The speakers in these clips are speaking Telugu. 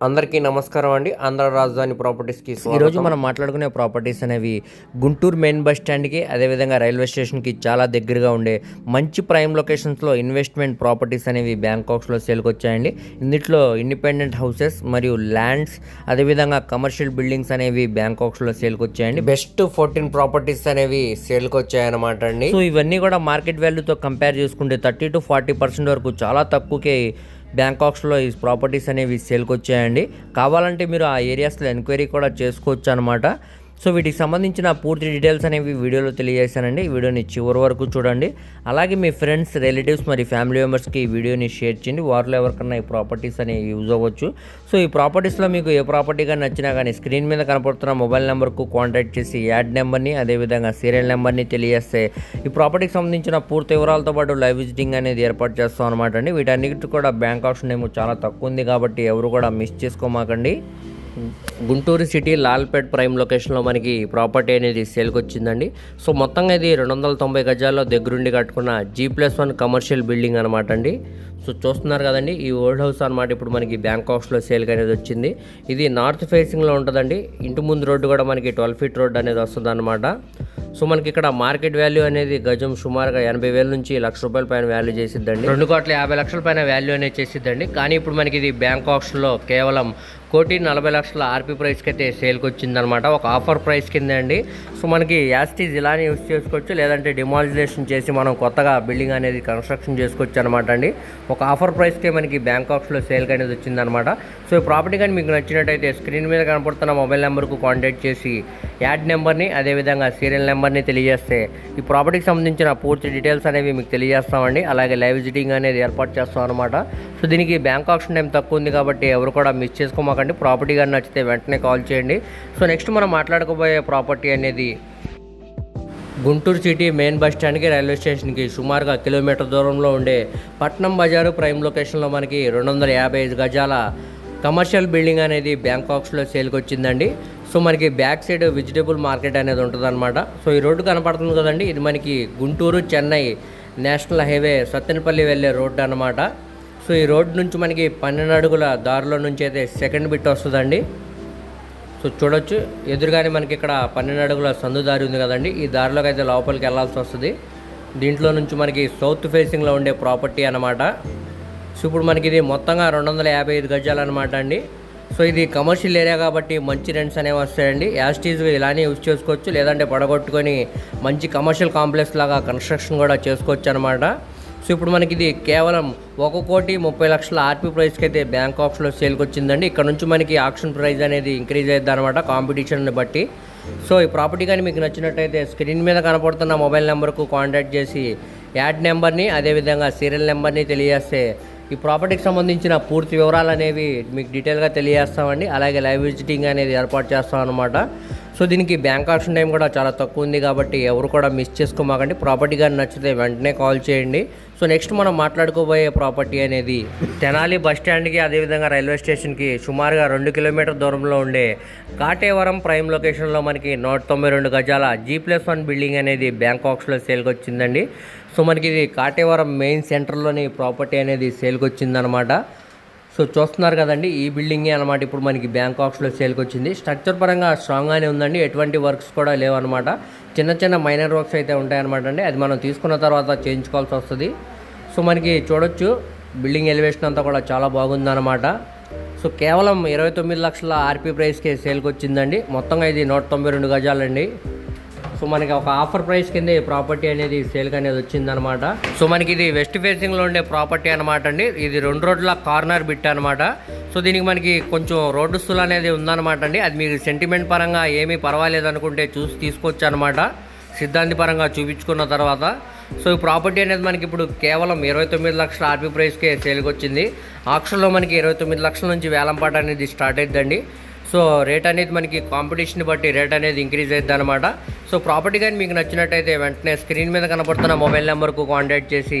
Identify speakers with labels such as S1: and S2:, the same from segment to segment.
S1: అందరికీ నమస్కారం అండి. ఆంధ్ర రాజధాని ప్రాపర్టీస్కి
S2: ఈరోజు మనం మాట్లాడుకునే ప్రాపర్టీస్ అనేవి గుంటూరు మెయిన్ బస్ స్టాండ్కి అదేవిధంగా రైల్వే స్టేషన్కి చాలా దగ్గరగా ఉండే మంచి ప్రైమ్ లొకేషన్స్లో ఇన్వెస్ట్మెంట్ ప్రాపర్టీస్ అనేవి బ్యాంకాక్స్లో సేల్కి వచ్చాయండి ఇందులో ఇండిపెండెంట్ హౌసెస్ మరియు ల్యాండ్స్ అదేవిధంగా కమర్షియల్ బిల్డింగ్స్ అనేవి బ్యాంకాక్స్లో సేల్కి వచ్చాయండి
S1: బెస్ట్ ఫోర్టీన్ ప్రాపర్టీస్ అనేవి సేల్కి వచ్చాయన్నమాట అండి.
S2: సో ఇవన్నీ కూడా మార్కెట్ వాల్యూతో కంపేర్ చేసుకుంటే థర్టీ టు ఫార్టీ పర్సెంట్ వరకు చాలా తక్కువకే బ్యాంకాక్స్లో ఈ ప్రాపర్టీస్ అనేవి సేల్కి వచ్చాయండి కావాలంటే మీరు ఆ ఏరియాస్లో ఎంక్వైరీ కూడా చేసుకోవచ్చు అనమాట సో వీటికి సంబంధించిన పూర్తి డీటెయిల్స్ అనేవి వీడియోలో తెలియజేశానండి. ఈ వీడియోని చివరి వరకు చూడండి. అలాగే మీ ఫ్రెండ్స్ రిలేటివ్స్ మరి ఫ్యామిలీ మెంబర్స్కి ఈ వీడియోని షేర్ చేయండి. వారిలో ఎవరికన్నా ఈ ప్రాపర్టీస్ అనేవి యూజ్ అవ్వచ్చు. సో ఈ ప్రాపర్టీస్లో మీకు ఏ ప్రాపర్టీ కానీ నచ్చినా కానీ స్క్రీన్ మీద కనపడుతున్న మొబైల్ నెంబర్కు కాంటాక్ట్ చేసి యాడ్ నెంబర్ని అదేవిధంగా సీరియల్ నెంబర్ని తెలియజేస్తే ఈ ప్రాపర్టీకి సంబంధించిన పూర్తి వివరాలతో పాటు లైవ్ విజిటింగ్ అనేది ఏర్పాటు చేస్తాం అనమాట అండి. వీటన్నిటి కూడా బ్యాంక్ ఆప్షన్ ఏమో చాలా తక్కువ ఉంది కాబట్టి ఎవరు కూడా మిస్ చేసుకోమాకండి. గుంటూరు సిటీ లాల్పేట్ ప్రైమ్ లొకేషన్లో మనకి ప్రాపర్టీ అనేది సేల్కి వచ్చిందండి సో మొత్తంగా ఇది రెండు వందల తొంభై గజాల్లో దగ్గరుండి కట్టుకున్న G plus one commercial building అనమాట అండి. సో చూస్తున్నారు కదండి ఈ ఓల్డ్ హౌస్ అనమాట ఇప్పుడు మనకి బ్యాంకాక్స్లో సేల్కి అనేది వచ్చింది. ఇది నార్త్ ఫేసింగ్లో ఉంటుందండి. ఇంటి ముందు రోడ్డు కూడా మనకి ట్వెల్వ్ ఫీట్ రోడ్ అనేది వస్తుంది అనమాట సో మనకి ఇక్కడ మార్కెట్ వాల్యూ అనేది గజం సుమారుగా ఎనభై వేల నుంచి లక్ష రూపాయల పైన వాల్యూ చేసిద్దండి. రెండు కోట్ల యాభై లక్షల పైన వాల్యూ అనేది చేసిద్దండి. కానీ ఇప్పుడు మనకి ఇది బ్యాంక్ ఆప్షన్లో కేవలం కోటి నలభై లక్షల ఆర్పీ ప్రైస్కి అయితే సేల్కి వచ్చిందనమాట ఒక ఆఫర్ ప్రైస్ కింద అండి సో మనకి యాస్టీజ్ ఇలానే యూస్ చేసుకోవచ్చు. లేదంటే డిమాలిజేషన్ చేసి మనం కొత్తగా బిల్డింగ్ అనేది కన్స్ట్రక్షన్ చేసుకోవచ్చు అనమాట అండి. ఒక ఆఫర్ ప్రైస్కే మనకి బ్యాంక్ ఆప్షన్లో సేల్కి అనేది వచ్చిందనమాట. సో ఈ ప్రాపర్టీ కానీ మీకు నచ్చినట్టయితే స్క్రీన్ మీద కనపడుతున్న మొబైల్ నెంబర్కు కాంటాక్ట్ చేసి యాడ్ నెంబర్ని అదేవిధంగా సీరియల్ నెంబర్ని తెలియజేస్తే ఈ ప్రాపర్టీకి సంబంధించిన పూర్తి డీటెయిల్స్ అనేవి మీకు తెలియజేస్తామండి. అలాగే లైవ్ విజిటింగ్ అనేది ఏర్పాటు చేస్తాం అనమాట సో దీనికి బ్యాంక్ ఆప్షన్ టైం తక్కువ ఉంది కాబట్టి ఎవరు కూడా మిస్ చేసుకోమాకండి ప్రాపర్టీ కానీ నచ్చితే వెంటనే కాల్ చేయండి. సో నెక్స్ట్ మనం మాట్లాడుకోబోయే ప్రాపర్టీ అనేది గుంటూరు సిటీ మెయిన్ బస్ స్టాండ్కి రైల్వే స్టేషన్కి సుమారుగా కిలోమీటర్ దూరంలో ఉండే పట్నం బజారు ప్రైమ్ లొకేషన్లో మనకి రెండు వందల యాభై ఐదు గజాల కమర్షియల్ బిల్డింగ్ అనేది బ్యాంకాక్స్లో సేల్కి వచ్చిందండి. సో మనకి బ్యాక్ సైడ్ వెజిటేబుల్ మార్కెట్ అనేది ఉంటుందన్నమాట. సో ఈ రోడ్డు కనపడుతుంది కదండి. ఇది మనకి గుంటూరు చెన్నై నేషనల్ హైవే సత్తెనపల్లి వెళ్ళే రోడ్డు అనమాట సో ఈ రోడ్ నుంచి మనకి పన్నెండు అడుగుల దారిలో నుంచి అయితే సెకండ్ బిట్ వస్తుందండి. సో చూడొచ్చు ఎదురుగానే మనకి ఇక్కడ పన్నెండు అడుగుల సందు దారి ఉంది కదండి. ఈ దారిలోకి అయితే లోపలికి వెళ్ళాల్సి వస్తుంది. దీంట్లో నుంచి మనకి సౌత్ ఫేసింగ్లో ఉండే ప్రాపర్టీ అనమాట సో ఇప్పుడు మనకి ఇది మొత్తంగా రెండు వందల యాభై ఐదు గజాలు అనమాట అండి. సో ఇది కమర్షియల్ ఏరియా కాబట్టి మంచి రెంట్స్ అనేవి వస్తాయండి. యాస్టీజ్ ఇలానే యూజ్ చేసుకోవచ్చు. లేదంటే పడగొట్టుకొని మంచి కమర్షియల్ కాంప్లెక్స్ లాగా కన్స్ట్రక్షన్ కూడా చేసుకోవచ్చు అనమాట సో ఇప్పుడు మనకి ఇది కేవలం ఒక కోటి ముప్పై లక్షల ఆర్పీ ప్రైస్కి అయితే బ్యాంక్ ఆప్షన్లో సేల్కి వచ్చిందండి. ఇక్కడ నుంచి మనకి ఆప్షన్ ప్రైస్ అనేది ఇంక్రీజ్ అవుతుంది అనమాట కాంపిటీషన్ని బట్టి. సో ఈ ప్రాపర్టీ కానీ మీకు నచ్చినట్టయితే స్క్రీన్ మీద కనపడుతున్న మొబైల్ నెంబర్కు కాంటాక్ట్ చేసి యాడ్ నెంబర్ని అదేవిధంగా సీరియల్ నెంబర్ని తెలియజేస్తే ఈ ప్రాపర్టీకి సంబంధించిన పూర్తి వివరాలు అనేవి మీకు డీటెయిల్గా తెలియజేస్తామండి. అలాగే లైవ్ విజిటింగ్ అనేది ఏర్పాటు చేస్తాం అనమాట సో దీనికి బ్యాంక్ ఆప్షన్ టైం కూడా చాలా తక్కువ ఉంది కాబట్టి ఎవరు కూడా మిస్ చేసుకోమాకండి. ప్రాపర్టీ కానీ నచ్చితే వెంటనే కాల్ చేయండి. సో నెక్స్ట్ మనం మాట్లాడుకోబోయే ప్రాపర్టీ అనేది తెనాలి బస్ స్టాండ్కి అదేవిధంగా రైల్వే స్టేషన్కి సుమారుగా రెండు కిలోమీటర్ దూరంలో ఉండే కాటేవరం ప్రైమ్ లొకేషన్లో మనకి నూట తొంభై రెండు గజాల జీ ప్లస్ వన్ బిల్డింగ్ అనేది బ్యాంకాక్స్లో సేల్కి వచ్చిందండి సో మనకి ఇది కాటేవరం మెయిన్ సెంటర్లోని ప్రాపర్టీ అనేది సేల్కి వచ్చిందనమాట సో చూస్తున్నారు కదండి ఈ బిల్డింగే అనమాట ఇప్పుడు మనకి బ్యాంకాక్స్లో సేల్కి వచ్చింది స్ట్రక్చర్ పరంగా స్ట్రాంగ్గానే ఉందండి. ఎటువంటి వర్క్స్ కూడా లేవన్నమాట. చిన్న చిన్న మైనర్ వర్క్స్ అయితే ఉంటాయన్నమాట అండి. అది మనం తీసుకున్న తర్వాత చేయించుకోవాల్సి వస్తుంది. సో మనకి చూడొచ్చు బిల్డింగ్ ఎలివేషన్ అంతా కూడా చాలా బాగుందన్నమాట. సో కేవలం ఇరవై తొమ్మిది లక్షల ఆర్పీ ప్రైస్కే సేల్కి వచ్చిందండి మొత్తంగా ఇది నూట తొంభై రెండు గజాలండి. సో మనకి ఒక ఆఫర్ ప్రైస్ కింద ఈ ప్రాపర్టీ అనేది సేల్ అనేది వచ్చిందనమాట. సో మనకి ఇది వెస్ట్ ఫేసింగ్లో ఉండే ప్రాపర్టీ అనమాట అండి. ఇది రెండు రోడ్ల కార్నర్ బిట్ అనమాట. సో దీనికి మనకి కొంచెం రోడ్డు స్థులు అనేది ఉందన్నమాట అండి. అది మీకు సెంటిమెంట్ పరంగా ఏమీ పర్వాలేదు అనుకుంటే చూసి తీసుకోవచ్చు అనమాట. సిద్ధాంతి పరంగా చూపించుకున్న తర్వాత. సో ఈ ప్రాపర్టీ అనేది మనకి ఇప్పుడు కేవలం ఇరవై తొమ్మిది లక్షల ఆర్పీ ప్రైస్కే సేల్కి వచ్చింది. ఆక్షన్లో మనకి ఇరవై తొమ్మిది లక్షల నుంచి వేలంపాట అనేది స్టార్ట్ అయిద్దండి. సో రేట్ అనేది మనకి కాంపిటీషన్ బట్టి రేట్ అనేది ఇంక్రీజ్ అవుతుంది అనమాట సో ప్రాపర్టీ కానీ మీకు నచ్చినట్టయితే వెంటనే స్క్రీన్ మీద కనపడుతున్న మొబైల్ నెంబర్కు కాంటాక్ట్ చేసి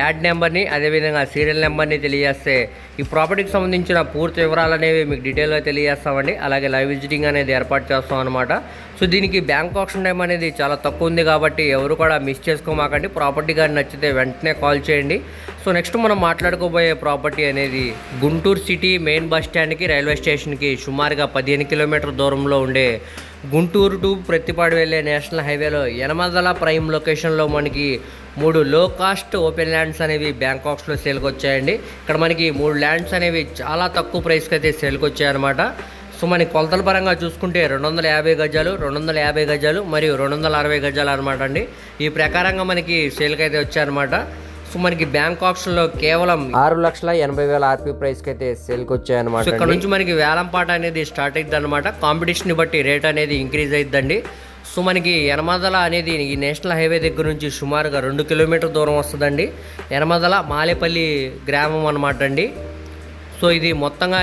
S2: యాడ్ నెంబర్ని అదేవిధంగా సీరియల్ నెంబర్ని తెలియజేస్తే ఈ ప్రాపర్టీకి సంబంధించిన పూర్తి వివరాలు అనేవి మీకు డీటెయిల్గా తెలియజేస్తామండి. అలాగే లైవ్ విజిటింగ్ అనేది ఏర్పాటు చేస్తాం అనమాట సో దీనికి బ్యాంక్ ఆప్షన్ టైం అనేది చాలా తక్కువ ఉంది కాబట్టి ఎవరు కూడా మిస్ చేసుకోమాకండి. ప్రాపర్టీ కానీ నచ్చితే వెంటనే కాల్ చేయండి. సో నెక్స్ట్ మనం మాట్లాడుకోబోయే ప్రాపర్టీ అనేది గుంటూరు సిటీ మెయిన్ బస్ స్టాండ్కి రైల్వే స్టేషన్కి సుమారుగా పదిహేను కిలోమీటర్ దూరంలో ఉండే గుంటూరు టు ప్రతిపాడు వెళ్ళే నేషనల్ హైవేలో యనమదల ప్రైమ్ లొకేషన్లో మనకి మూడు లో కాస్ట్ ఓపెన్ ల్యాండ్స్ అనేవి బ్యాంకాక్స్లో సేల్కి వచ్చాయండి ఇక్కడ మనకి మూడు ల్యాండ్స్ అనేవి చాలా తక్కువ ప్రైస్కి అయితే సేల్కి వచ్చాయన్నమాట సో మనకి కొలతల పరంగా చూసుకుంటే రెండు వందల యాభై గజాలు రెండు వందల యాభై గజాలు మరియు రెండు వందల అరవై గజాలు అనమాట అండి. ఈ ప్రకారంగా మనకి సేల్కి అయితే వచ్చాయన్నమాట సో మనకి బ్యాంక్ ఆప్షన్లో కేవలం
S1: ఆరు లక్షల ఎనభై వేల ఆర్పీ ప్రైస్కి అయితే సేల్కి
S2: సో
S1: వచ్చాయన్నమాట
S2: ఇక్కడ నుంచి మనకి వేలం పాట అనేది స్టార్ట్ అయింది అనమాట కాంపిటీషన్ బట్టి రేట్ అనేది ఇంక్రీజ్ అయిద్దండి. సో మనకి యనమదల అనేది ఈ నేషనల్ హైవే దగ్గర నుంచి సుమారుగా రెండు కిలోమీటర్ దూరం వస్తుందండి. యనమదల మాలేపల్లి గ్రామం అనమాట అండి. సో ఇది మొత్తంగా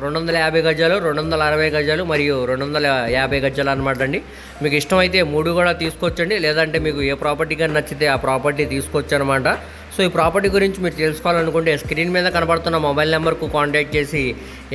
S2: రెండు వందల యాభై గజాలు రెండు వందల అరవై గజాలు మరియు రెండు వందల యాభై గజాలు అనమాట అండి. మీకు ఇష్టమైతే మూడు కూడా తీసుకోవచ్చండి లేదంటే మీకు ఏ ప్రాపర్టీ కానీ నచ్చితే ఆ ప్రాపర్టీ తీసుకోవచ్చు అనమాట సో ఈ ప్రాపర్టీ గురించి మీరు తెలుసుకోవాలనుకుంటే స్క్రీన్ మీద కనబడుతున్న మొబైల్ నెంబర్కు కాంటాక్ట్ చేసి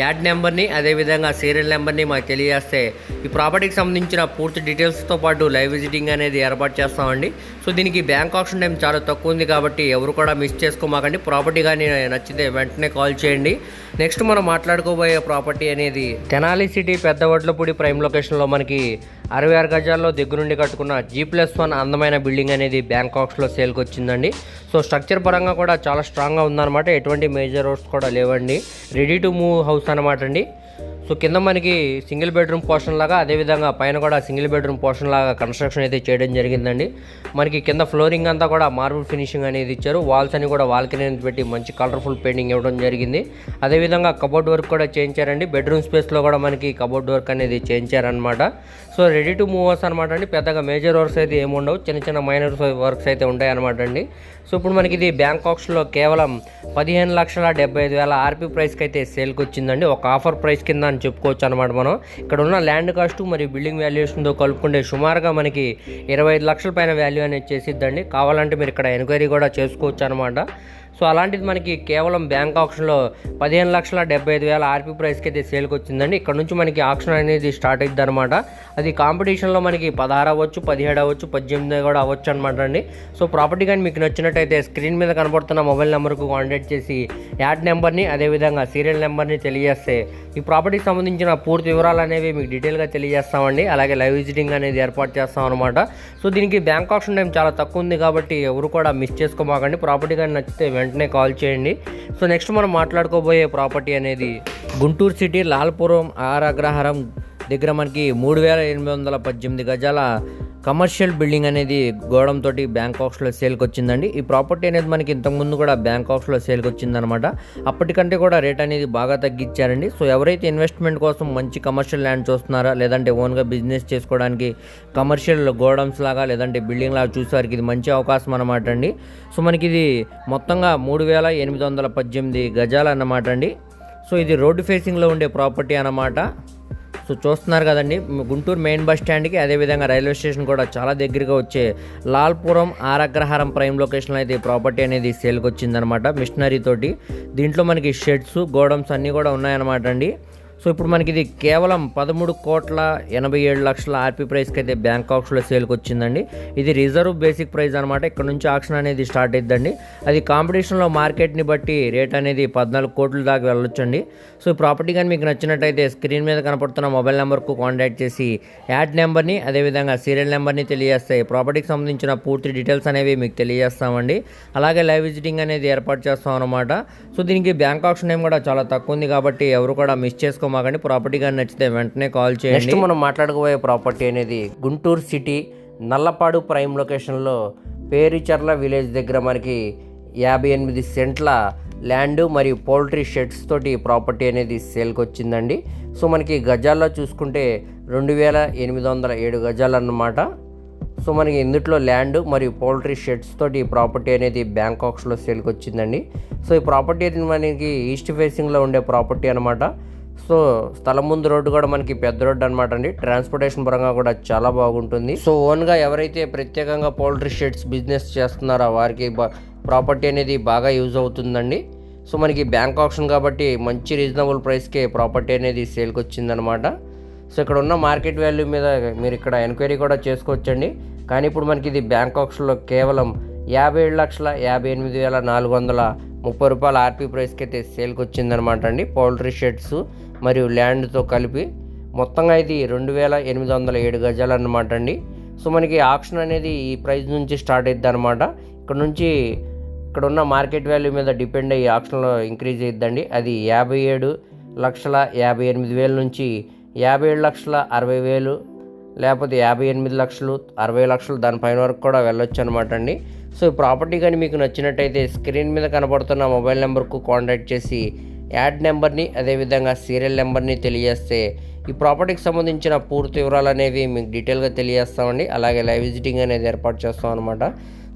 S2: యాడ్ నెంబర్ని అదేవిధంగా సీరియల్ నెంబర్ని మాకు తెలియజేస్తే ఈ ప్రాపర్టీకి సంబంధించిన పూర్తి డీటెయిల్స్తో పాటు లైవ్ విజిటింగ్ అనేది ఏర్పాటు చేస్తామండి. సో దీనికి బ్యాంక్ ఆప్షన్ టైం చాలా తక్కువ ఉంది కాబట్టి ఎవరు కూడా మిస్ చేసుకోమాకండి. ప్రాపర్టీ కానీ నచ్చితే వెంటనే కాల్ చేయండి. నెక్స్ట్ మనం మాట్లాడుకోబోయే ప్రాపర్టీ అనేది తెనాలి సిటీ పెద్ద వడ్లపూడి ప్రైమ్ లొకేషన్లో మనకి అరవై ఆరు గజాల్లో దగ్గరుండి కట్టుకున్న జీ ప్లస్ వన్ అందమైన బిల్డింగ్ అనేది బ్యాంకాక్స్లో సేల్కి వచ్చిందండి. సో స్ట్రక్చర్ పరంగా కూడా చాలా స్ట్రాంగ్గా ఉందన్నమాట. ఎటువంటి మేజర్ రోడ్స్ కూడా లేవండి. రెడీ టు మూవ్ హౌస్ అనమాట అండి. సో కింద మనకి సింగిల్ బెడ్రూమ్ పోర్షన్ లాగా అదేవిధంగా పైన కూడా సింగిల్ బెడ్రూమ్ పోర్షన్ లాగా కన్స్ట్రక్షన్ అయితే చేయడం జరిగిందండి. మనకి కింద ఫ్లోరింగ్ అంతా కూడా మార్బుల్ ఫినిషింగ్ అనేది ఇచ్చారు. వాల్స్ అని కూడా వాల్కనీ పెట్టి మంచి కలర్ఫుల్ పెయింటింగ్ ఇవ్వడం జరిగింది. అదేవిధంగా కబోర్డ్ వర్క్ కూడా చేయించారండి. బెడ్రూమ్ స్పేస్లో కూడా మనకి కబోర్డ్ వర్క్ అనేది చేయించారనమాట సో రెడీ టు మూవర్స్ అనమాట అండి. పెద్దగా మేజర్ వర్క్స్ అయితే ఏమి ఉండవు. చిన్న చిన్న మైనర్ వర్క్స్ అయితే ఉంటాయి అనమాట అండి. సో ఇప్పుడు మనకి ఇది బ్యాంకాక్స్లో కేవలం పదిహేను లక్షల డెబ్బై ఐదు వేల ఆర్పీ ప్రైస్కి అయితే సేల్కి వచ్చిందండి. ఒక ఆఫర్ ప్రైస్ కింద అని చెప్పుకోవచ్చు అనమాట మనం. ఇక్కడ ఉన్న ల్యాండ్ కాస్ట్ మరియు బిల్డింగ్ వాల్యుయేషన్తో కలుపుకుంటే సుమారుగా మనకి ఇరవై ఐదు లక్షల పైన వాల్యూ అనేది చేసిద్దండి. కావాలంటే మీరు ఇక్కడ ఎంక్వైరీ కూడా చేసుకోవచ్చు అనమాట సో అలాంటిది మనకి కేవలం బ్యాంక్ ఆప్షన్లో పదిహేను లక్షల డెబ్బై ఐదు వేల ఆర్పీ ప్రైస్కి అయితే సేల్కి వచ్చిందండి. ఇక్కడ నుంచి మనకి ఆప్షన్ అనేది స్టార్ట్ అయింది అనమాట అది కాంపిటీషన్లో మనకి పదహారు అవ్వచ్చు పదిహేడు అవ్వచ్చు పద్దెనిమిది కూడా అవ్వచ్చు అనమాట అండి. సో ప్రాపర్టీ కానీ మీకు నచ్చినట్టయితే స్క్రీన్ మీద కనబడుతున్న మొబైల్ నెంబర్కు కాంటాక్ట్ చేసి యాడ్ నెంబర్ని అదేవిధంగా సీరియల్ నెంబర్ని తెలియజేస్తే ఈ ప్రాపర్టీకి సంబంధించిన పూర్తి వివరాలు అనేవి మీకు డీటెయిల్గా తెలియజేస్తామండి. అలాగే లైవ్ విజిటింగ్ అనేది ఏర్పాటు చేస్తాం అనమాట సో దీనికి బ్యాంక్ ఆప్షన్ టైం చాలా తక్కువ ఉంది కాబట్టి ఎవరు కూడా మిస్ చేసుకోమాకండి. ప్రాపర్టీ కానీ నచ్చితే వెంటనే కాల్ చేయండి. సో నెక్స్ట్ మనం మాట్లాడుకోబోయే ప్రాపర్టీ అనేది గుంటూరు సిటీ లాల్పురం ఆర్ అగ్రహారం దగ్గర మనకి మూడు వేల ఎనిమిది వందల పద్దెనిమిది గజాల కమర్షియల్ బిల్డింగ్ అనేది గోడంతో బ్యాంకాక్స్లో సేల్కి వచ్చిందండి. ఈ ప్రాపర్టీ అనేది మనకి ఇంతకుముందు కూడా బ్యాంకాక్స్లో సేల్కి వచ్చిందనమాట అప్పటికంటే కూడా రేట్ అనేది బాగా తగ్గించారండి. సో ఎవరైతే ఇన్వెస్ట్మెంట్ కోసం మంచి కమర్షియల్ ల్యాండ్ చూస్తున్నారా లేదంటే ఓన్గా బిజినెస్ చేసుకోవడానికి కమర్షియల్ గోడౌన్స్ లాగా లేదంటే బిల్డింగ్ లాగా చూసేవారికి ఇది మంచి అవకాశం అనమాట అండి. సో మనకి ఇది మొత్తంగా మూడు వేల ఎనిమిది వందల పద్దెనిమిది గజాలు అన్నమాట అండి. సో ఇది రోడ్డు ఫేసింగ్లో ఉండే ప్రాపర్టీ అన్నమాట. సో చూస్తున్నారు కదండి గుంటూరు మెయిన్ బస్ స్టాండ్కి అదేవిధంగా రైల్వే స్టేషన్ కూడా చాలా దగ్గరగా వచ్చే లాల్పురం ఆరగ్రహారం ప్రైమ్ లొకేషన్లో అయితే ఈ ప్రాపర్టీ అనేది సేల్కి వచ్చిందనమాట మిషనరీ తోటి దీంట్లో మనకి షెడ్స్ గోడౌన్స్ అన్నీ కూడా ఉన్నాయన్నమాట అండి. సో ఇప్పుడు మనకి ఇది కేవలం పదమూడు కోట్ల ఎనభై ఏడు లక్షల ఆర్పీ ప్రైస్కి అయితే బ్యాంకాక్స్లో సేల్కి వచ్చిందండి ఇది రిజర్వ్ బేసిక్ ప్రైస్ అనమాట ఇక్కడ నుంచి ఆక్షన్ అనేది స్టార్ట్ అయిద్దండి. అది కాంపిటీషన్లో మార్కెట్ని బట్టి రేట్ అనేది పద్నాలుగు కోట్ల దాకా వెళ్ళొచ్చండి. సో ఈ ప్రాపర్టీ కానీ మీకు నచ్చినట్టయితే స్క్రీన్ మీద కనపడుతున్న మొబైల్ నెంబర్కు కాంటాక్ట్ చేసి యాడ్ నెంబర్ని అదేవిధంగా సీరియల్ నెంబర్ని తెలియజేస్తాయి ప్రాపర్టీకి సంబంధించిన పూర్తి డీటెయిల్స్ అనేవి మీకు తెలియజేస్తామండి. అలాగే లైవ్ విజిటింగ్ అనేది ఏర్పాటు చేస్తాం అనమాట సో దీనికి బ్యాంక్ ఆప్షన్ ఏం కూడా చాలా తక్కువ ఉంది కాబట్టి ఎవరు కూడా మిస్ చేసుకో చేసుకోమాకండి ప్రాపర్టీ కానీ నచ్చితే వెంటనే కాల్ చేయండి. నెక్స్ట్ మనం మాట్లాడుకోబోయే ప్రాపర్టీ అనేది గుంటూరు సిటీ నల్లపాడు ప్రైమ్ లొకేషన్లో పేరిచర్ల విలేజ్ దగ్గర మనకి యాభై ఎనిమిది సెంట్ల ల్యాండ్ మరియు పౌల్ట్రీ షెడ్స్ తోటి ప్రాపర్టీ అనేది సేల్కి వచ్చిందండి. సో మనకి గజాల్లో చూసుకుంటే రెండు వేల ఎనిమిది వందల ఏడు గజాలు అన్నమాట. సో మనకి ఇందుట్లో ల్యాండ్ మరియు పౌల్ట్రీ షెడ్స్ తోటి ఈ ప్రాపర్టీ అనేది బ్యాంకాక్స్లో సేల్కి వచ్చిందండి. సో ఈ ప్రాపర్టీ అనేది మనకి ఈస్ట్ ఫేసింగ్లో ఉండే ప్రాపర్టీ అనమాట సో స్థలం ముందు రోడ్డు కూడా మనకి పెద్ద రోడ్డు అనమాట అండి. ట్రాన్స్పోర్టేషన్ పరంగా కూడా చాలా బాగుంటుంది. సో ఓన్గా ఎవరైతే ప్రత్యేకంగా పౌల్ట్రీ షెడ్స్ బిజినెస్ చేస్తున్నారో వారికి ప్రాపర్టీ అనేది బాగా యూజ్ అవుతుందండి. సో మనకి బ్యాంక్ ఆప్షన్ కాబట్టి మంచి రీజనబుల్ ప్రైస్కే ప్రాపర్టీ అనేది సేల్కి వచ్చిందనమాట సో ఇక్కడ ఉన్న మార్కెట్ వాల్యూ మీద మీరు ఇక్కడ ఎంక్వైరీ కూడా చేసుకోవచ్చండి. కానీ ఇప్పుడు మనకి ఇది బ్యాంక్ ఆప్షన్లో కేవలం యాభై ఏడు లక్షల యాభై ఎనిమిది వేల నాలుగు వందల ముప్పై రూపాయల ఆర్పీ ప్రైస్కి అయితే సేల్కి వచ్చిందనమాట అండి. పౌల్ట్రీ షెడ్స్ మరియు ల్యాండ్తో కలిపి మొత్తంగా ఇది రెండు వేల ఎనిమిది వందల ఏడు గజాలు అనమాట అండి. సో మనకి ఆప్షన్ అనేది ఈ ప్రైస్ నుంచి స్టార్ట్ అవుతుంది అనమాట ఇక్కడ నుంచి ఇక్కడ ఉన్న మార్కెట్ వాల్యూ మీద డిపెండ్ అయ్యి ఆప్షన్లో ఇంక్రీజ్ అయ్యిద్దండి అది యాభై ఏడు లక్షల యాభై ఎనిమిది వేల నుంచి యాభై ఏడు లక్షల అరవై వేలు లేకపోతే యాభై ఎనిమిది లక్షలు అరవై లక్షలు దానిపైన వరకు కూడా వెళ్ళొచ్చు అనమాట అండి. సో ఈ ప్రాపర్టీ కానీ మీకు నచ్చినట్టయితే స్క్రీన్ మీద కనబడుతున్న మొబైల్ నెంబర్కు కాంటాక్ట్ చేసి యాడ్ నెంబర్ని అదేవిధంగా సీరియల్ నెంబర్ని తెలియజేస్తే ఈ ప్రాపర్టీకి సంబంధించిన పూర్తి వివరాలు అనేవి మీకు డీటెయిల్గా తెలియజేస్తామండి. అలాగే లైవ్ విజిటింగ్ అనేది ఏర్పాటు చేస్తాం అనమాట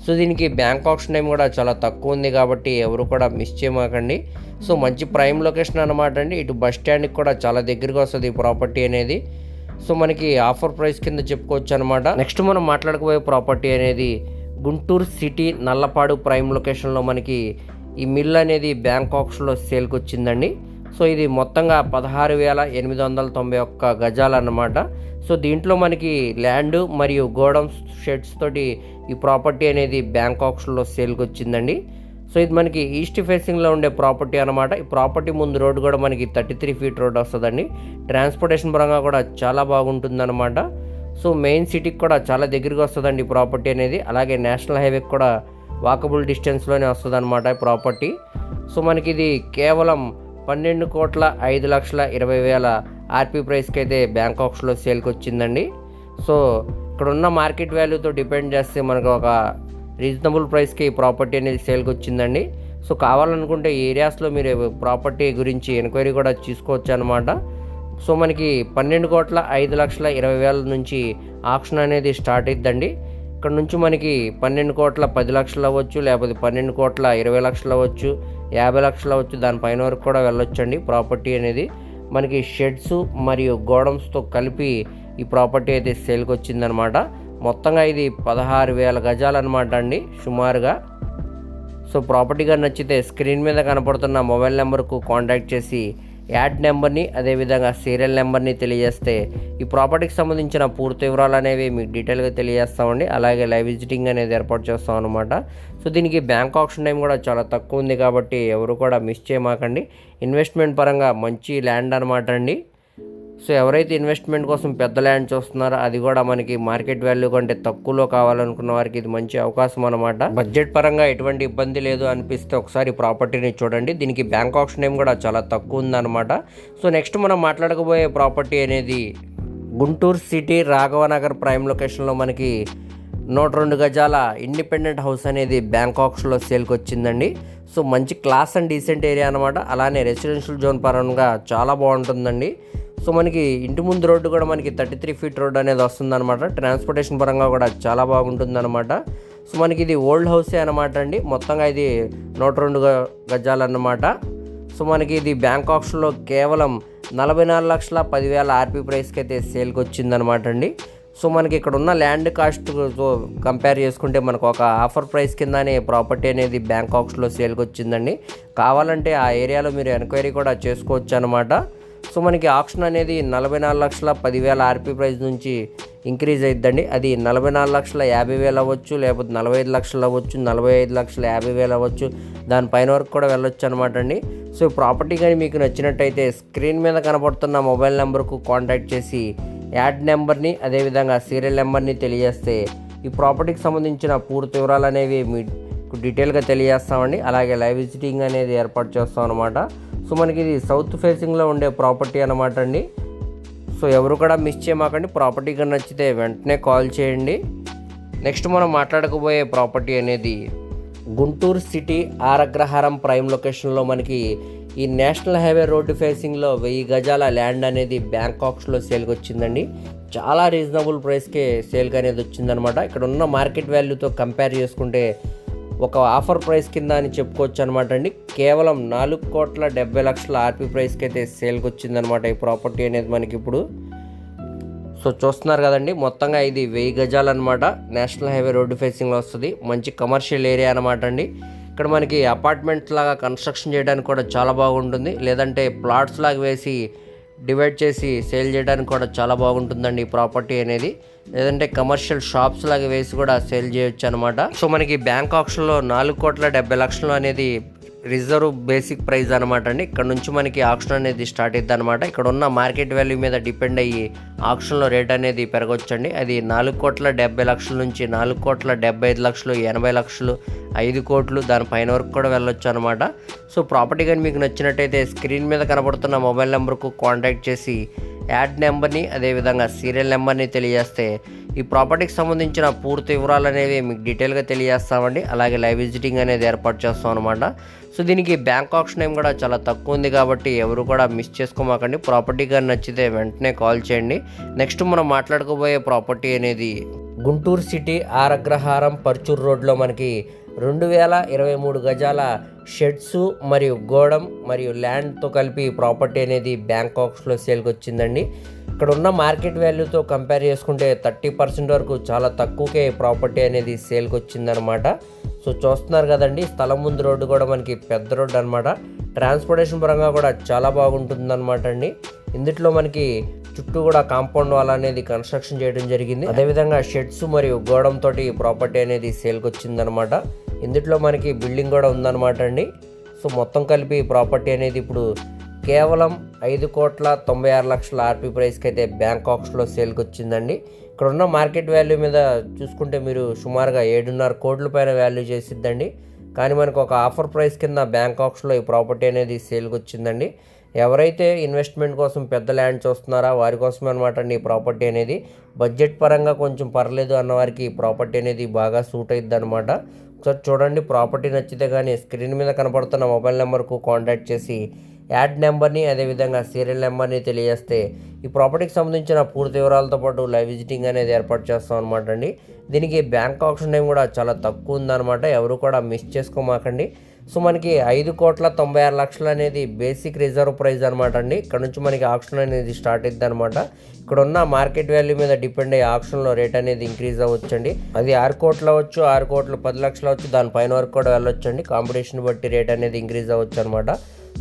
S2: సో దీనికి బ్యాంక్ ఆప్షన్ టైం కూడా చాలా తక్కువ ఉంది కాబట్టి ఎవరు కూడా మిస్ చేయమాకండి. సో మంచి ప్రైమ్ లొకేషన్ అనమాట అండి. ఇటు బస్ స్టాండ్కి కూడా చాలా దగ్గరగా వస్తుంది ఈ ప్రాపర్టీ అనేది. సో మనకి ఆఫర్ ప్రైస్ కింద చెప్పుకోవచ్చు అనమాట నెక్స్ట్ మనం మాట్లాడుకోబోయే ప్రాపర్టీ అనేది గుంటూరు సిటీ నల్లపాడు ప్రైమ్ లొకేషన్లో మనకి ఈ మిల్ అనేది బ్యాంకాక్స్లో సేల్కి వచ్చిందండి సో ఇది మొత్తంగా పదహారు వేల ఎనిమిది వందల తొంభై ఒక్క గజాలు అన్నమాట సో దీంట్లో మనకి ల్యాండ్ మరియు గోడౌన్స్ షెడ్స్ తోటి ఈ ప్రాపర్టీ అనేది బ్యాంకాక్స్లో సేల్కి వచ్చిందండి సో ఇది మనకి ఈస్ట్ ఫేసింగ్లో ఉండే ప్రాపర్టీ అనమాట ఈ ప్రాపర్టీ ముందు రోడ్డు కూడా మనకి థర్టీ త్రీ ఫీట్ రోడ్ వస్తుందండి. ట్రాన్స్పోర్టేషన్ పరంగా కూడా చాలా బాగుంటుందన్నమాట. సో మెయిన్ సిటీకి కూడా చాలా దగ్గరగా వస్తుందండి ఈ ప్రాపర్టీ అనేది. అలాగే నేషనల్ హైవేకి కూడా వాకబుల్ డిస్టెన్స్లోనే వస్తుంది అనమాట ప్రాపర్టీ. సో మనకి ఇది కేవలం పన్నెండు కోట్ల ఐదు లక్షల ఇరవై వేల ఆర్పీ ప్రైస్కి అయితే బ్యాంకాక్స్లో సేల్కి వచ్చిందండి సో ఇక్కడ ఉన్న మార్కెట్ వాల్యూతో డిపెండ్ చేస్తే మనకు ఒక రీజనబుల్ ప్రైస్కి ఈ ప్రాపర్టీ అనేది సేల్కి వచ్చిందండి సో కావాలనుకుంటే ఈ ఏరియాస్లో మీరు ప్రాపర్టీ గురించి ఎంక్వైరీ కూడా చూసుకోవచ్చు అనమాట సో మనకి పన్నెండు కోట్ల ఐదు లక్షల ఇరవై వేల నుంచి ఆప్షన్ అనేది స్టార్ట్ అయిద్దండి. ఇక్కడ నుంచి మనకి పన్నెండు కోట్ల పది లక్షలు అవ్వచ్చు లేకపోతే పన్నెండు కోట్ల ఇరవై లక్షలు అవ్వచ్చు యాభై లక్షలు అవ్వచ్చు దానిపైన వరకు కూడా వెళ్ళొచ్చండి. ప్రాపర్టీ అనేది మనకి షెడ్స్ మరియు గోడౌన్స్తో కలిపి ఈ ప్రాపర్టీ అయితే సేల్కి వచ్చిందనమాట. మొత్తంగా ఇది పదహారు వేల గజాలు అనమాట అండి సుమారుగా. సో ప్రాపర్టీగా నచ్చితే స్క్రీన్ మీద కనపడుతున్న మొబైల్ నెంబర్కు కాంటాక్ట్ చేసి యాడ్ నెంబర్ని అదేవిధంగా సీరియల్ నెంబర్ని తెలియజేస్తే ఈ ప్రాపర్టీకి సంబంధించిన పూర్తి వివరాలు అనేవి మీకు డీటెయిల్గా తెలియజేస్తామండి. అలాగే లైవ్ విజిటింగ్ అనేది ఏర్పాటు చేస్తాం అనమాట సో దీనికి బ్యాంక్ ఆప్షన్ టైం కూడా చాలా తక్కువ ఉంది కాబట్టి ఎవరు కూడా మిస్ చేయమాకండి. ఇన్వెస్ట్మెంట్ పరంగా మంచి ల్యాండ్ అనమాట అండి. సో ఎవరైతే ఇన్వెస్ట్మెంట్ కోసం పెద్ద ల్యాండ్ చూస్తున్నారో అది కూడా మనకి మార్కెట్ వాల్యూ కంటే తక్కువలో కావాలనుకున్న వారికి ఇది మంచి అవకాశం అనమాట బడ్జెట్ పరంగా ఎటువంటి ఇబ్బంది లేదు అనిపిస్తే ఒకసారి ప్రాపర్టీని చూడండి. దీనికి బ్యాంక్ ఆప్షన్ నేమ్ కూడా చాలా తక్కువ ఉందన్నమాట. సో నెక్స్ట్ మనం మాట్లాడకపోయే ప్రాపర్టీ అనేది గుంటూరు సిటీ రాఘవనగర్ ప్రైమ్ లొకేషన్లో మనకి నూట రెండు గజాల ఇండిపెండెంట్ హౌస్ అనేది బ్యాంకాక్స్లో సేల్కి వచ్చిందండి. సో మంచి క్లాస్ అండ్ డీసెంట్ ఏరియా అనమాట అలానే రెసిడెన్షియల్ జోన్ పరంగా చాలా బాగుంటుందండి. సో మనకి ఇంటి ముందు రోడ్డు కూడా మనకి థర్టీ త్రీ ఫీట్ రోడ్ అనేది వస్తుందన్నమాట. ట్రాన్స్పోర్టేషన్ పరంగా కూడా చాలా బాగుంటుందన్నమాట. సో మనకి ఇది ఓల్డ్ హౌసే అనమాట అండి. మొత్తంగా ఇది నూట రెండు గ- గజాలన్నమాట. సో మనకి ఇది బ్యాంకాక్స్లో కేవలం నలభై నాలుగు లక్షల పదివేల ఆర్పీ ప్రైస్కి అయితే సేల్కి వచ్చిందనమాట అండి. సో మనకి ఇక్కడ ఉన్న ల్యాండ్ కాస్ట్తో కంపేర్ చేసుకుంటే మనకు ఒక ఆఫర్ ప్రైస్ కిందనే ప్రాపర్టీ అనేది బ్యాంకాక్స్లో సేల్కి వచ్చిందండి కావాలంటే ఆ ఏరియాలో మీరు ఎంక్వైరీ కూడా చేసుకోవచ్చు అనమాట సో మనకి ఆప్షన్ అనేది నలభై నాలుగు లక్షల పదివేల ఆర్పీ ప్రైస్ నుంచి ఇంక్రీజ్ అయిద్దండి. అది నలభై నాలుగు లక్షల యాభై వేలు అవ్వచ్చు లేకపోతే నలభై ఐదు లక్షలు అవ్వచ్చు నలభై ఐదు లక్షల యాభై వేలు అవ్వచ్చు. దానిపైన వరకు కూడా వెళ్ళొచ్చు అనమాట అండి. సో ప్రాపర్టీ కానీ మీకు నచ్చినట్టయితే స్క్రీన్ మీద కనబడుతున్న మొబైల్ నెంబర్కు కాంటాక్ట్ చేసి యాడ్ నెంబర్ని అదేవిధంగా సీరియల్ నెంబర్ని తెలియజేస్తే ఈ ప్రాపర్టీకి సంబంధించిన పూర్తి వివరాలు అనేవి మీకు డీటెయిల్గా తెలియజేస్తామండి. అలాగే లైవ్ విజిటింగ్ అనేది ఏర్పాటు చేస్తాం అనమాట సో మనకి ఇది సౌత్ ఫేసింగ్లో ఉండే ప్రాపర్టీ అనమాట అండి. సో ఎవరు కూడా మిస్ చేయమాకండి. ప్రాపర్టీ కానీ నచ్చితే వెంటనే కాల్ చేయండి. నెక్స్ట్ మనం మాట్లాడకపోయే ప్రాపర్టీ అనేది గుంటూరు సిటీ ఆరగ్రహారం ప్రైమ్ లొకేషన్లో మనకి ఈ నేషనల్ హైవే రోడ్డు ఫేసింగ్లో వెయ్యి గజాల ల్యాండ్ అనేది బ్యాంకాక్స్లో సేల్కి వచ్చిందండి. చాలా రీజనబుల్ ప్రైస్కే సేల్కి అనేది వచ్చిందనమాట ఇక్కడ ఉన్న మార్కెట్ వాల్యూతో కంపేర్ చేసుకుంటే ఒక ఆఫర్ ప్రైస్ కింద అని చెప్పుకోవచ్చు అనమాట అండి. కేవలం నాలుగు కోట్ల డెబ్బై లక్షల ఆర్పీ ప్రైస్కి అయితే సేల్కి వచ్చిందనమాట ఈ ప్రాపర్టీ అనేది మనకి ఇప్పుడు. సో చూస్తున్నారు కదండి మొత్తంగా ఇది వెయ్యి గజాలు అనమాట నేషనల్ హైవే రోడ్డు ఫేసింగ్లో వస్తుంది. మంచి కమర్షియల్ ఏరియా అనమాట అండి. ఇక్కడ మనకి అపార్ట్మెంట్స్ లాగా కన్స్ట్రక్షన్ చేయడానికి కూడా చాలా బాగుంటుంది. లేదంటే ప్లాట్స్ లాగా వేసి డివైడ్ చేసి సేల్ చేయడానికి కూడా చాలా బాగుంటుందండి ఈ ప్రాపర్టీ అనేది. లేదంటే కమర్షియల్ షాప్స్ లాగా వేసి కూడా సేల్ చేయొచ్చు అనమాట సో మనకి బ్యాంక్ ఆప్షన్లో నాలుగు కోట్ల డెబ్బై లక్షలు అనేది రిజర్వ్ బేసిక్ ప్రైస్ అనమాట అండి. ఇక్కడ నుంచి మనకి ఆప్షన్ అనేది స్టార్ట్ అవుతుంది అనమాట ఇక్కడ ఉన్న మార్కెట్ వాల్యూ మీద డిపెండ్ అయ్యి ఆప్షన్లో రేట్ అనేది పెరగొచ్చండి. అది నాలుగు కోట్ల డెబ్బై లక్షల నుంచి నాలుగు కోట్ల డెబ్బై ఐదు లక్షలు ఎనభై లక్షలు ఐదు కోట్లు దాని పైన వరకు కూడా వెళ్ళొచ్చు అనమాట సో ప్రాపర్టీ కానీ మీకు నచ్చినట్టయితే స్క్రీన్ మీద కనబడుతున్న మొబైల్ నెంబర్కు కాంటాక్ట్ చేసి యాడ్ నెంబర్ని అదేవిధంగా సీరియల్ నెంబర్ని తెలియజేస్తే ఈ ప్రాపర్టీకి సంబంధించిన పూర్తి వివరాలు అనేవి మీకు డీటెయిల్గా తెలియజేస్తామండి. అలాగే లైవ్ విజిటింగ్ అనేది ఏర్పాటు చేస్తాం అనమాట సో దీనికి బ్యాంక్ ఆప్షన్ ఏం కూడా చాలా తక్కువ ఉంది కాబట్టి ఎవరు కూడా మిస్ చేసుకోమాకండి. ప్రాపర్టీ కానీ నచ్చితే వెంటనే కాల్ చేయండి. నెక్స్ట్ మనం మాట్లాడుకోబోయే ప్రాపర్టీ అనేది గుంటూరు సిటీ ఆరగ్రహారం పర్చూర్ రోడ్లో మనకి రెండు వేల ఇరవై మూడు గజాల షెడ్స్ మరియు గోడం మరియు ల్యాండ్తో కలిపి ప్రాపర్టీ అనేది బ్యాంకాక్స్లో సేల్కి వచ్చిందండి. ఇక్కడ ఉన్న మార్కెట్ వాల్యూతో కంపేర్ చేసుకుంటే థర్టీ పర్సెంట్ వరకు చాలా తక్కువకే ప్రాపర్టీ అనేది సేల్కి వచ్చిందనమాట సో చూస్తున్నారు కదండి స్థలం ముందు రోడ్డు కూడా మనకి పెద్ద రోడ్డు అనమాట ట్రాన్స్పోర్టేషన్ పరంగా కూడా చాలా బాగుంటుందన్నమాట అండి. ఇందులో మనకి చుట్టూ కూడా కాంపౌండ్ వాల్ అనేది కన్స్ట్రక్షన్ చేయడం జరిగింది. అదేవిధంగా షెడ్స్ మరియు గోడంతో ప్రాపర్టీ అనేది సేల్కి వచ్చిందనమాట ఇందులో మనకి బిల్డింగ్ కూడా ఉందన్నమాట అండి. సో మొత్తం కలిపి ప్రాపర్టీ అనేది ఇప్పుడు కేవలం ఐదు కోట్ల తొంభై ఆరు లక్షల ఆర్పీ ప్రైస్కి అయితే బ్యాంకాక్స్లో సేల్కి వచ్చిందండి ఇక్కడ ఉన్న మార్కెట్ వాల్యూ మీద చూసుకుంటే మీరు సుమారుగా ఏడున్నర కోట్ల పైన వాల్యూ చేసిద్దండి. కానీ మనకు ఒక ఆఫర్ ప్రైస్ కింద బ్యాంకాక్స్లో ఈ ప్రాపర్టీ అనేది సేల్కి వచ్చిందండి ఎవరైతే ఇన్వెస్ట్మెంట్ కోసం పెద్ద ల్యాండ్ చూస్తున్నారా వారి కోసమే అనమాట అండి ఈ ప్రాపర్టీ అనేది. బడ్జెట్ పరంగా కొంచెం పర్లేదు అన్న వారికి ఈ ప్రాపర్టీ అనేది బాగా సూట్ అవుతుంది అనమాట ఒకసారి చూడండి ప్రాపర్టీ నచ్చితే కానీ స్క్రీన్ మీద కనపడుతున్న మొబైల్ నెంబర్కు కాంటాక్ట్ చేసి యాడ్ నెంబర్ని అదేవిధంగా సీరియల్ నెంబర్ని తెలియజేస్తే ఈ ప్రాపర్టీకి సంబంధించిన పూర్తి వివరాలతో పాటు లైవ్ విజిటింగ్ అనేది ఏర్పాటు చేస్తాం అనమాట అండి. దీనికి బ్యాంక్ ఆప్షన్ టైం కూడా చాలా తక్కువ ఉందన్నమాట ఎవరు కూడా మిస్ చేసుకోమాకండి. సో మనకి ఐదు కోట్ల తొంభై ఆరు లక్షలు అనేది బేసిక్ రిజర్వ్ ప్రైస్ అనమాట అండి. ఇక్కడ నుంచి మనకి ఆప్షన్ అనేది స్టార్ట్ అయింది అనమాట ఇక్కడ ఉన్న మార్కెట్ వాల్యూ మీద డిపెండ్ అయ్యే ఆప్షన్లో రేట్ అనేది ఇంక్రీజ్ అవ్వచ్చండి. అది ఆరు కోట్ల అవ్వచ్చు ఆరు కోట్లు పది లక్షలు అవ్వచ్చు దాని పైన వరకు కూడా వెళ్ళొచ్చండి. కాంపిటీషన్ బట్టి రేట్ అనేది ఇంక్రీజ్ అవ్వచ్చు అనమాట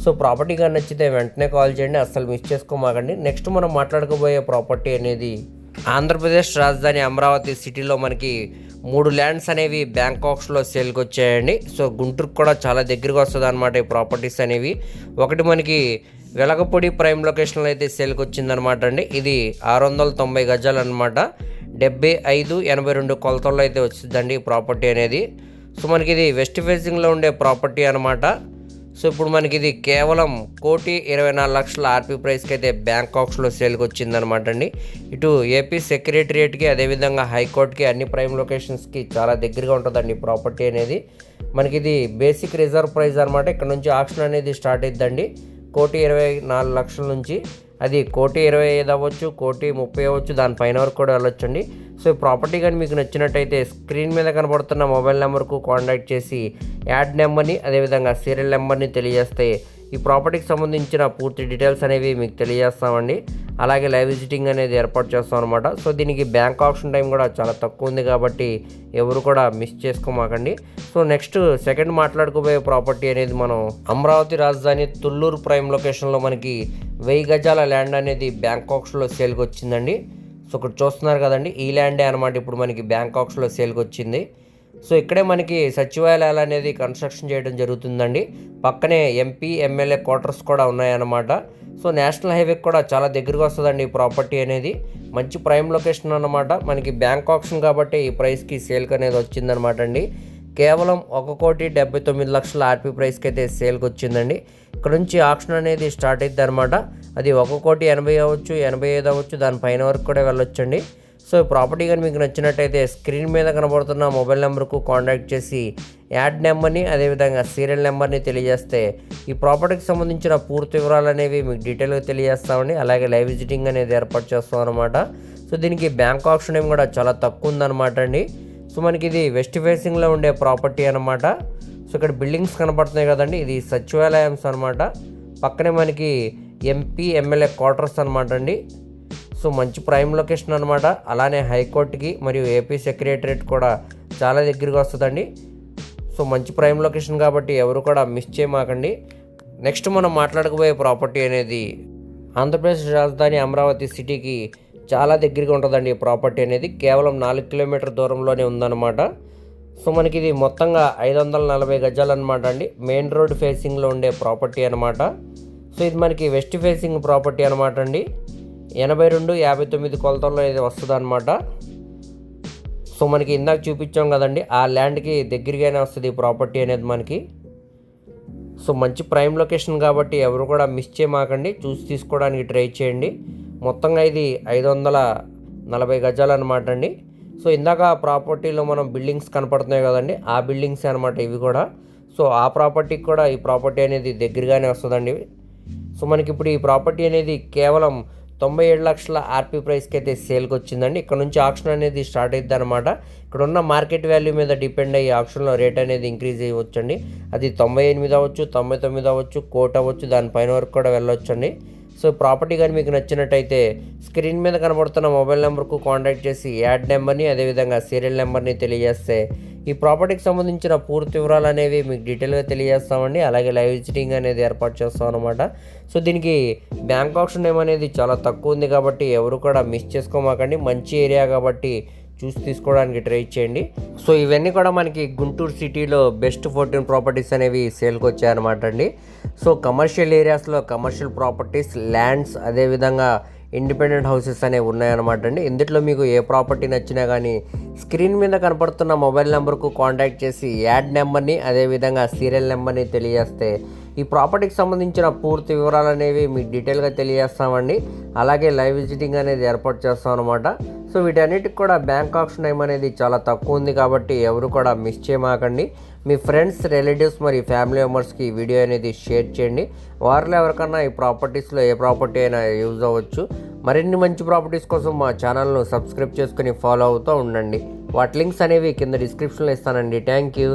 S2: సో ప్రాపర్టీ కానీ నచ్చితే వెంటనే కాల్ చేయండి. అస్సలు మిస్ చేసుకోమాకండి. నెక్స్ట్ మనం మాట్లాడుకోబోయే ప్రాపర్టీ అనేది ఆంధ్రప్రదేశ్ రాజధాని అమరావతి సిటీలో మనకి మూడు ల్యాండ్స్ అనేవి బ్యాంకాక్స్లో సేల్కి వచ్చాయండి సో గుంటూరుకు కూడా చాలా దగ్గరగా వస్తుంది అనమాట ఈ ప్రాపర్టీస్ అనేవి. ఒకటి మనకి వెలగపొడి ప్రైమ్ లొకేషన్లో అయితే సేల్కి వచ్చిందనమాట అండి. ఇది ఆరు వందల తొంభై గజాలు అనమాట డెబ్బై ఐదు ఎనభై రెండు కొలతల్లో అయితే వచ్చిందండి ఈ ప్రాపర్టీ అనేది. సో మనకి ఇది వెస్ట్ ఫేసింగ్లో ఉండే ప్రాపర్టీ అనమాట సో ఇప్పుడు మనకి ఇది కేవలం కోటి ఇరవై నాలుగు లక్షల ఆర్పీ ప్రైస్కి అయితే బ్యాంకాక్స్లో సేల్కి వచ్చిందనమాట అండి. ఇటు ఏపీ సెక్రటరియేట్కి అదేవిధంగా హైకోర్టుకి అన్ని ప్రైమ్ లొకేషన్స్కి చాలా దగ్గరగా ఉంటుందండి ప్రాపర్టీ అనేది. మనకి ఇది బేసిక్ రిజర్వ్ ప్రైస్ అనమాట ఇక్కడ నుంచి ఆప్షన్ అనేది స్టార్ట్ అయిద్దండి. కోటి ఇరవై నాలుగు లక్షల నుంచి అది కోటి ఇరవై ఐదు అవ్వచ్చు కోటి ముప్పై అవ్వచ్చు దాని పైన వరకు కూడా వెళ్ళొచ్చండి. సో ప్రాపర్టీ కానీ మీకు నచ్చినట్టయితే స్క్రీన్ మీద కనబడుతున్న మొబైల్ నెంబర్కు కాంటాక్ట్ చేసి యాడ్ నెంబర్ని అదేవిధంగా సీరియల్ నెంబర్ని తెలియజేస్తే ఈ ప్రాపర్టీకి సంబంధించిన పూర్తి డీటెయిల్స్ అనేవి మీకు తెలియజేస్తామండి. అలాగే లైవ్ విజిటింగ్ అనేది ఏర్పాటు చేస్తాం అనమాట సో దీనికి బ్యాంక్ ఆప్షన్ టైం కూడా చాలా తక్కువ ఉంది కాబట్టి ఎవరు కూడా మిస్ చేసుకోమాకండి. సో నెక్స్ట్ సెకండ్ మాట్లాడుకోబోయే ప్రాపర్టీ అనేది మనం అమరావతి రాజధాని తుళ్ళూరు ప్రైమ్ లొకేషన్లో మనకి వెయ్యి గజాల ల్యాండ్ అనేది బ్యాంకాక్స్లో సేల్కి వచ్చిందండి. సో ఇక్కడ చూస్తున్నారు కదండి ఈ ల్యాండే అనమాట ఇప్పుడు మనకి బ్యాంకాక్స్లో సేల్కి వచ్చింది. సో ఇక్కడే మనకి సచివాలయాలు అనేది కన్స్ట్రక్షన్ చేయడం జరుగుతుందండి. పక్కనే ఎంపీ ఎమ్మెల్యే క్వార్టర్స్ కూడా ఉన్నాయన్నమాట. సో నేషనల్ హైవేకి కూడా చాలా దగ్గరగా వస్తుందండి ఈ ప్రాపర్టీ అనేది. మంచి ప్రైమ్ లొకేషన్ అన్నమాట. మనకి బ్యాంక్ ఆప్షన్ కాబట్టి ఈ ప్రైస్కి సేల్కి అనేది వచ్చిందనమాట అండి. కేవలం ఒక కోటి డెబ్బై తొమ్మిది లక్షల ఆర్పీ ప్రైస్కి అయితే సేల్కి వచ్చిందండి. ఇక్కడ నుంచి ఆప్షన్ అనేది స్టార్ట్ అయింది అనమాట అది ఒక కోటి ఎనభై అవ్వచ్చు ఎనభై ఐదు అవ్వచ్చు దాని పైన వరకు కూడా వెళ్ళొచ్చండి. సో ఈ ప్రాపర్టీ కానీ మీకు నచ్చినట్టయితే స్క్రీన్ మీద కనబడుతున్న మొబైల్ నెంబర్కు కాంటాక్ట్ చేసి యాడ్ నెంబర్ని అదేవిధంగా సీరియల్ నెంబర్ని తెలియజేస్తే ఈ ప్రాపర్టీకి సంబంధించిన పూర్తి వివరాలు అనేవి మీకు డీటెయిల్గా తెలియజేస్తామండి అలాగే లైవ్ విజిటింగ్ అనేది ఏర్పాటు చేస్తాం అనమాట సో దీనికి బ్యాంక్ ఆప్షన్ ఏం కూడా చాలా తక్కువ ఉందన్నమాట అండి. సో మనకి ఇది వెస్ట్ ఫేసింగ్లో ఉండే ప్రాపర్టీ అనమాట సో ఇక్కడ బిల్డింగ్స్ కనపడుతున్నాయి కదండి ఇది సచివాలయంస్ అనమాట పక్కనే మనకి ఎంపీ ఎమ్మెల్యే క్వార్టర్స్ అనమాట అండి. సో మంచి ప్రైమ్ లొకేషన్ అనమాట అలానే హైకోర్టుకి మరియు ఏపీ సెక్రటరేట్ కూడా చాలా దగ్గరగా వస్తుందండి. సో మంచి ప్రైమ్ లొకేషన్ కాబట్టి ఎవరు కూడా మిస్ చేయమాకండి. నెక్స్ట్ మనం మాట్లాడకపోయే ప్రాపర్టీ అనేది ఆంధ్రప్రదేశ్ రాజధాని అమరావతి సిటీకి చాలా దగ్గరగా ఉంటుందండి. ఈ ప్రాపర్టీ అనేది కేవలం నాలుగు కిలోమీటర్ దూరంలోనే ఉందన్నమాట. సో మనకి ఇది మొత్తంగా ఐదు వందల నలభై గజాలు అనమాట అండి. మెయిన్ రోడ్ ఫేసింగ్లో ఉండే ప్రాపర్టీ అనమాట సో ఇది మనకి వెస్ట్ ఫేసింగ్ ప్రాపర్టీ అనమాట అండి. ఎనభై రెండు యాభై తొమ్మిది కొలతల్లో ఇది వస్తుంది అనమాట సో మనకి ఇందాక చూపించాం కదండి ఆ ల్యాండ్కి దగ్గరగానే వస్తుంది ఈ ప్రాపర్టీ అనేది మనకి. సో మంచి ప్రైమ్ లొకేషన్ కాబట్టి ఎవరు కూడా మిస్ చేయమాకండి చూసి తీసుకోవడానికి ట్రై చేయండి. మొత్తంగా ఇది ఐదు వందల నలభై గజాలు అనమాట అండి. సో ఇందాక ఆ ప్రాపర్టీలో మనం బిల్డింగ్స్ కనపడుతున్నాయి కదండి ఆ బిల్డింగ్స్ అనమాట ఇవి కూడా. సో ఆ ప్రాపర్టీకి కూడా ఈ ప్రాపర్టీ అనేది దగ్గరగానే వస్తుందండి. సో మనకి ఇప్పుడు ఈ ప్రాపర్టీ అనేది కేవలం తొంభై ఏడు లక్షల ఆర్పీ ప్రైస్కి అయితే సేల్కి వచ్చిందండి ఇక్కడ నుంచి ఆప్షన్ అనేది స్టార్ట్ అవుతుంది అనమాట ఇక్కడ ఉన్న మార్కెట్ వాల్యూ మీద డిపెండ్ అయ్యి ఆప్షన్లో రేట్ అనేది ఇంక్రీజ్ అయ్యవచ్చండి అది తొంభై ఎనిమిది అవ్వచ్చు తొంభై తొమ్మిది అవ్వచ్చు కోట్ అవ్వచ్చు దానిపైన వరకు కూడా వెళ్ళొచ్చండి. సో ప్రాపర్టీ కానీ మీకు నచ్చినట్టయితే స్క్రీన్ మీద కనబడుతున్న మొబైల్ నెంబర్కు కాంటాక్ట్ చేసి యాడ్ నెంబర్ని అదేవిధంగా సీరియల్ నెంబర్ని తెలియజేస్తే ఈ ప్రాపర్టీకి సంబంధించిన పూర్తి వివరాలు అనేవి మీకు డీటెయిల్గా తెలియజేస్తామండి. అలాగే లైవ్ విజిటింగ్ అనేది ఏర్పాటు చేస్తాం అనమాట సో దీనికి బ్యాంక్ ఆప్షన్ ఏమనేది చాలా తక్కువ ఉంది కాబట్టి ఎవరు కూడా మిస్ చేసుకోమాకండి. మంచి ఏరియా కాబట్టి చూసి తీసుకోవడానికి ట్రై చేయండి. సో ఇవన్నీ కూడా మనకి గుంటూరు సిటీలో బెస్ట్ ఫోర్టీన్ ప్రాపర్టీస్ అనేవి సేల్కి వచ్చాయన్నమాట అండి. సో కమర్షియల్ ఏరియాస్లో కమర్షియల్ ప్రాపర్టీస్ ల్యాండ్స్ అదేవిధంగా ఇండిపెండెంట్ హౌసెస్ అనేవి ఉన్నాయన్నమాట అండి. ఇందులో మీకు ఏ ప్రాపర్టీ నచ్చినా కానీ స్క్రీన్ మీద కనపడుతున్న మొబైల్ నెంబర్కు కాంటాక్ట్ చేసి యాడ్ నెంబర్ని అదేవిధంగా సీరియల్ నెంబర్ని తెలియజేస్తే ఈ ప్రాపర్టీకి సంబంధించిన పూర్తి వివరాలు అనేవి మీకు డీటెయిల్గా తెలియజేస్తామండి. అలాగే లైవ్ విజిటింగ్ అనేది ఏర్పాటు చేస్తాం అనమాట సో వీటన్నిటికి కూడా బ్యాంక్ ఆప్షన్ టైం అనేది చాలా తక్కువ ఉంది కాబట్టి ఎవరు కూడా మిస్ చేయమాకండి. మీ ఫ్రెండ్స్ రిలేటివ్స్ మరి ఫ్యామిలీ మెంబర్స్కి ఈ వీడియో అనేది షేర్ చేయండి. వారిలో ఎవరికన్నా ఈ ప్రాపర్టీస్లో ఏ ప్రాపర్టీ అయినా యూజ్ అవ్వచ్చు. మరిన్ని మంచి ప్రాపర్టీస్ కోసం మా ఛానల్ను సబ్స్క్రైబ్ చేసుకుని ఫాలో అవుతూ ఉండండి. వాటి లింక్స్ అనేవి కింద డిస్క్రిప్షన్లో ఇస్తానండి. Thank you